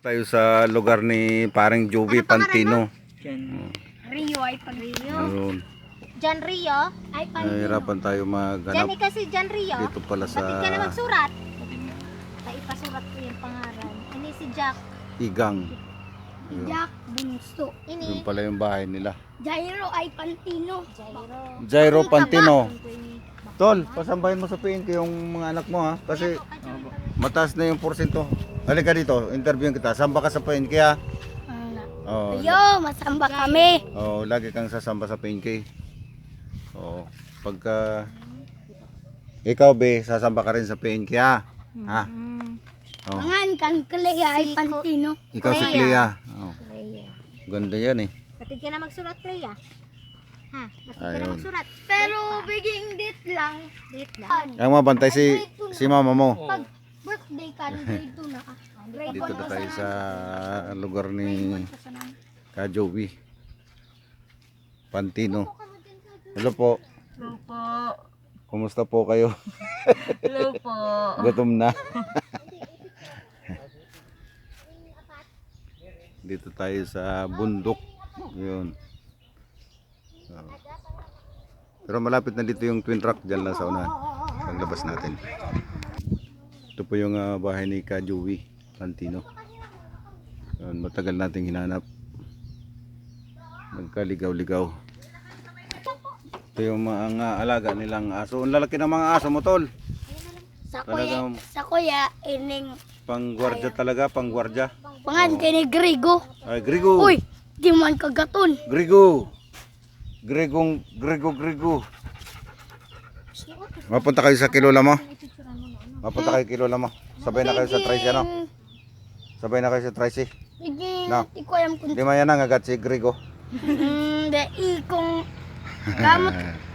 Tayo sa lugar ni parang Joby Pantino. Rio ay pag Rio. Ayun. Jan Rio ay pag Nahihirapan tayo Jan maghanap eh kasi Jan Rio. dito pala sa Bakit ka na magsurat? Ay ipasurat ko yung pangalan. Ini si Jack. Igang. Ayun. Jack Bunso. Yun Ini pala yung bahay nila. Jairo ay Pantino. Jairo. Jairo Pantino. Tol, pasambahin mo sa PNK yung mga anak mo ha. Kasi mataas na yung porsyento. Halika dito, interviewin kita. Samba ka sa PNK ha. Oo. Yo, masamba kami. Oo, lagi kang sasamba sa PNK. Oo. Pagka ikaw be, sasamba ka rin sa PNK ha. Ha? Oo. Pangan kang Clea ay Pantino. Ikaw si Clea. Oo. Ganda yan eh. Pati ka na magsurat, Clea. Ha? Pati ka na Ayun. magsurat. Pero biging date lang. Date lang. Ang mabantay si si mama mo. Pag birthday ka, grade 2 na ka. Grade Dito na tayo sa lugar ni Ka Joey. Pantino. Hello po. Hello po. Kumusta po kayo? Hello po. Gutom na. Dito tayo sa bundok. Yun. So. Pero malapit na dito yung twin truck dyan lang sa unahan. Paglabas natin. Ito po yung ah, bahay ni Ka Joey Pantino. Yun, matagal nating hinanap. Nagkaligaw-ligaw. Ito yung mga alaga nilang aso. Ang lalaki ng mga aso mo, tol. Sa Talagang sa kuya, ining Panggwardya talaga, panggwardya. pangan kay ni Grigo. Ay, Grigo. Uy, di man kagaton. Grigo. Grigong, Grigo, Grigo. Mapunta kayo sa kilola mo? Mapunta kayo kilola mo? Sabay na kayo sa tricy, ano? Sabay na kayo sa tricy. Sige, No. di ko alam kung Hindi man yan ang agat si Grigo. Hmm, di ikong gamot